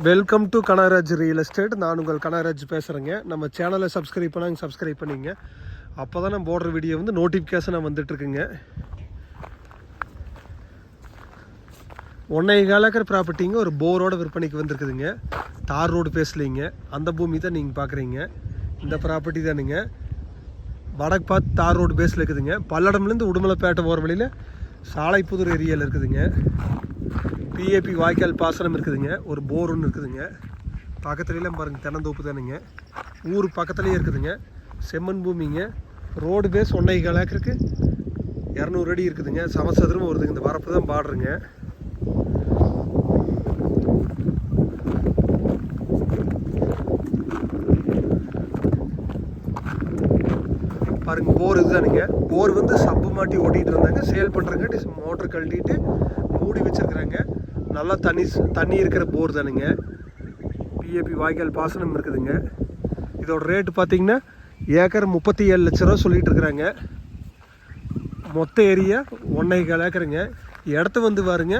Welcome to Kanagaraj real estate நான் உங்கள் கனகராஜ் பேசுகிறேங்க நம்ம சேனலை சப்ஸ்கிரைப் பண்ணாங்க சப்ஸ்கிரைப் பண்ணிங்க. அப்போ தான் நம்ம போடுற வீடியோ வந்து நோட்டிஃபிகேஷனாக வந்துட்டுருக்குங்க. ஒன்றை காலக்கர் ப்ராப்பர்ட்டிங்க ஒரு போரோட விற்பனைக்கு வந்திருக்குதுங்க. தார் ரோடு பேசலைங்க. அந்த பூமி தான் நீங்கள் பார்க்குறீங்க இந்த ப்ராப்பர்ட்டி தானுங்க. வடக்கு பார்த்து தார் ரோடு பேஸில் இருக்குதுங்க. பல்லடம்லேருந்து உடுமலைப்பேட்டை போகிற வழியில் சாலைப்புதூர் ஏரியாவில் இருக்குதுங்க. பிஏபி வாய்க்கால் பாசனம் இருக்குதுங்க. ஒரு போர் ஒன்று இருக்குதுங்க. பக்கத்துலலாம் பாருங்கள் தென்னந்தோப்பு தானுங்க. ஊர் பக்கத்துலேயே இருக்குதுங்க. செம்மண் பூமிங்க. ரோடு பேஸ் ஒன்றை கால் ஏக்கருக்கு இரநூறு அடி இருக்குதுங்க. சமசதுரமும் வருதுங்க. இந்த வரப்பு தான் பாடுறேங்க பாருங்க போர் இதுதானுங்க. போர் வந்து சப்பு மாட்டி ஓட்டிகிட்டு இருந்தாங்க. சேல் பண்ணுறங்காட்டி மோட்டர் கழட்டிட்டு மூடி வச்சுருக்குறாங்க. நல்லா தண்ணி தண்ணி இருக்கிற போர் தானுங்க. பிஏபி வாய்க்கால் பாசனம் இருக்குதுங்க. இதோட ரேட்டு பார்த்தீங்கன்னா ஏக்கர் முப்பத்தி ஏழு லட்ச ரூபா சொல்லிட்டு இருக்கிறாங்க. மொத்த ஏரியா ஒன்றை கால் ஏக்கருங்க. இடத்த வந்து பாருங்க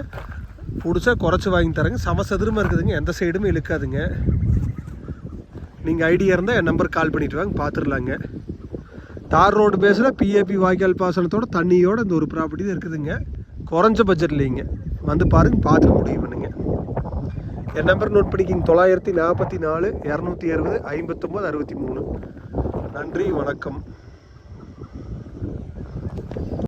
பிடிச்சா குறைச்சி வாங்கி தரேங்க. சமசதுரமாக இருக்குதுங்க. எந்த சைடுமே இழுக்காதுங்க. நீங்கள் ஐடியா இருந்தால் என் நம்பருக்கு கால் பண்ணிட்டு வாங்க பார்த்துடலாங்க தார் ரோடு பேஸில் பிஏபி வாய்க்கால் பாசனத்தோட தண்ணியோட இந்த ஒரு ப்ராப்பர்ட்டி தான் இருக்குதுங்க. குறைஞ்ச பட்ஜெட்லேங்க வந்து பாருங்க பார்த்துட்டு முடிவு பண்ணுங்க. என் நம்பர் நோட் பண்ணிக்கிங்க. தொள்ளாயிரத்தி நாற்பத்தி நாலு இரநூத்தி அறுபது ஐம்பத்தொம்போது அறுபத்தி மூணு. நன்றி வணக்கம்.